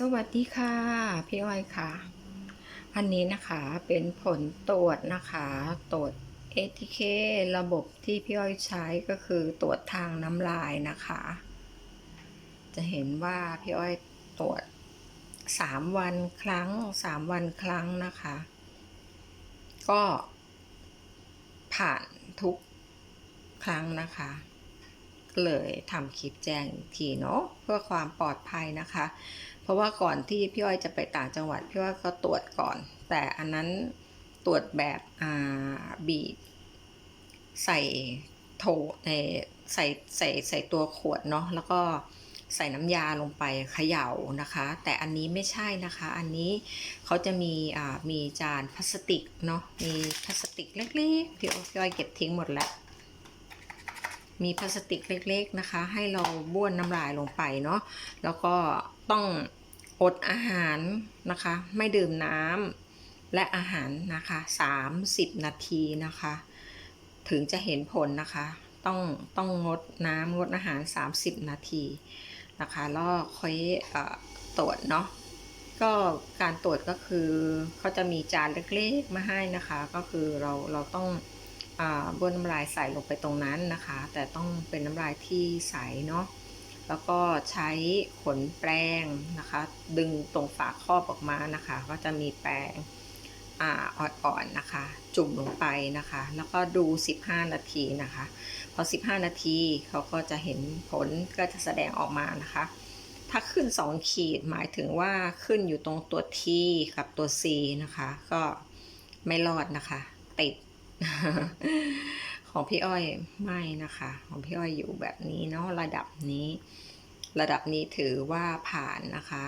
สวัสดีค่ะ พี่อ้อยค่ะ อันนี้นะคะเป็นผลตรวจนะคะตรวจ ATK ระบบที่พี่อ้อยใช้ก็คือตรวจทางน้ำลายนะคะ จะเห็นว่าพี่อ้อยตรวจ3วันครั้ง3วันครั้งนะคะ ก็ผ่านทุกครั้งนะคะ เลยทำคลิปแจ้งอีกทีเนาะเพื่อความปลอดภัยนะคะ เพราะว่าก่อนที่พี่อ้อยจะไปต่างจังหวัดพี่อ้อยก็ตรวจก่อน แต่อันนั้นตรวจแบบอ่าบีบใส่โถในใส่ใส่ใส่ตัวขวดเนาะแล้วก็ใส่น้ำยาลงไปเขย่านะคะ แต่อันนี้ไม่ใช่นะคะ อันนี้เขาจะมีอ่ามีจานพลาสติกเนาะมีพลาสติกเล็กๆพี่อ้อยเก็บทิ้งหมดแล้ว มีพลาสติกเล็กๆนะคะ ให้เราบ้วนน้ำลายลงไปเนาะแล้วก็ต้องอดอาหารนะคะ ไม่ดื่มน้ำและอาหารนะคะ 30 นาทีนะคะ ถึงจะเห็นผลนะคะ ต้องต้องงดน้ำงดอาหาร 30 นาทีนะคะแล้วค่อยอตรวจเนาะก็การตรวจก็คือเขาจะมีจานเล็กๆมาให้นะคะ ก็คือเราเราต้อง บ้วนน้ำลายใส่ลงไปตรงนั้นนะคะ แต่ต้องเป็นน้ำลายที่ใสเนาะแล้วก็ใช้ขนแปรงนะคะ ดึงตรงฝาครอบออกมานะคะ ก็จะมีแปรงอ่าอ่อนๆนะคะ จุ่มลงไปนะคะ แล้วก็ดู 15 นาทีนะคะ พอ 15 นาทีเขาก็จะเห็นผลก็จะแสดงออกมานะคะ ถ้าขึ้น 2 ขีดหมายถึงว่าขึ้นอยู่ตรงตัว T กับตัว C นะคะ ก็ไม่รอดนะคะ ติด ของพี่อ้อยไม่นะคะ ของพี่อ้อยอยู่แบบนี้เนาะระดับนี้ ระดับนี้ถือว่าผ่านนะคะ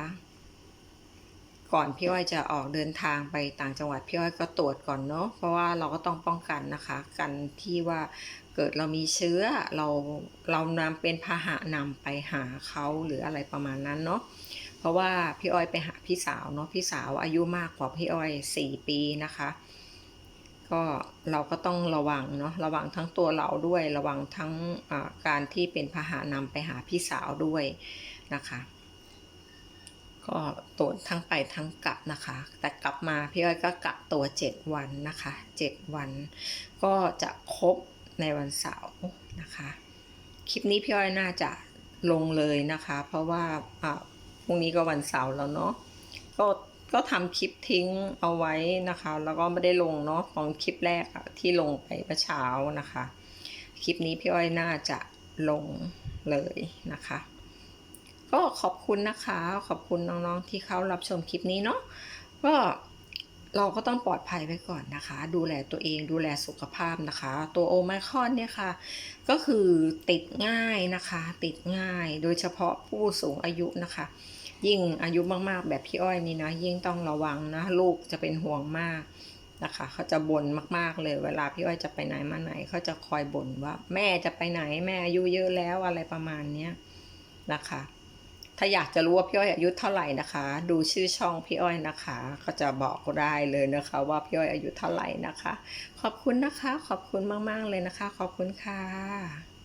ก่อนพี่อ้อยจะออกเดินทางไปต่างจังหวัดพี่อ้อยก็ตรวจก่อนเนาะเพราะว่าเราก็ต้องป้องกันนะคะ กันที่ว่าเกิดเรามีเชื้อเราเรานำเป็นพาหะนำไปหาเขาหรืออะไรประมาณนั้นเนาะเพราะว่าพี่อ้อยไปหาพี่สาวเนาะพี่สาวอายุมากกว่าพี่อ้อยสี่ปีนะคะ ก็เราก็ต้องระวังเนาะระวังทั้งตัวเราด้วยระวังทั้งการที่เป็นพาหะนำไปหาพี่สาวด้วยนะคะก็ตรวจทั้งไปทั้งกลับนะคะ แต่กลับมาพี่อ้อยก็กักตัว 7 วันนะคะ 7 วัน ก็จะครบในวันเสาร์นะคะ คลิปนี้พี่อ้อยน่าจะลงเลยนะคะ เพราะว่าอ่าพรุ่งนี้ก็วันเสาร์แล้วเนาะก็ ก็ทำคลิปทิ้งเอาไว้นะคะ แล้วก็ไม่ได้ลงเนาะของคลิปแรกอะที่ลงไปเมื่อเช้านะคะ คลิปนี้พี่อ้อยน่าจะลงเลยนะคะ ก็ขอบคุณนะคะ ขอบคุณน้องๆที่เขารับชมคลิปนี้เนาะก็เราก็ต้องปลอดภัยไว้ก่อนนะคะ ดูแลตัวเองดูแลสุขภาพนะคะ ตัวโอไมคอนเนี่ยค่ะ ก็คือติดง่ายนะคะ ติดง่าย โดยเฉพาะผู้สูงอายุนะคะ ยิ่งอายุมากๆ แบบพี่อ้อยนี่นะ ยิ่งต้องระวังนะ ลูกจะเป็นห่วงมากนะคะ เขาจะบ่นมากๆเลย เวลาพี่อ้อยจะไปไหนมาไหน เขาจะคอยบ่นว่า แม่จะไปไหนแม่อายุเยอะแล้วอะไรประมาณเนี้ยนะคะ ถ้าอยากจะรู้ว่าพี่อ้อยอายุเท่าไหร่นะคะ ดูชื่อช่องพี่อ้อยนะคะ ก็จะบอกได้เลยนะคะ ว่าพี่อ้อยอายุเท่าไหร่นะคะ ขอบคุณนะคะ ขอบคุณมากๆเลยนะคะ ขอบคุณค่ะ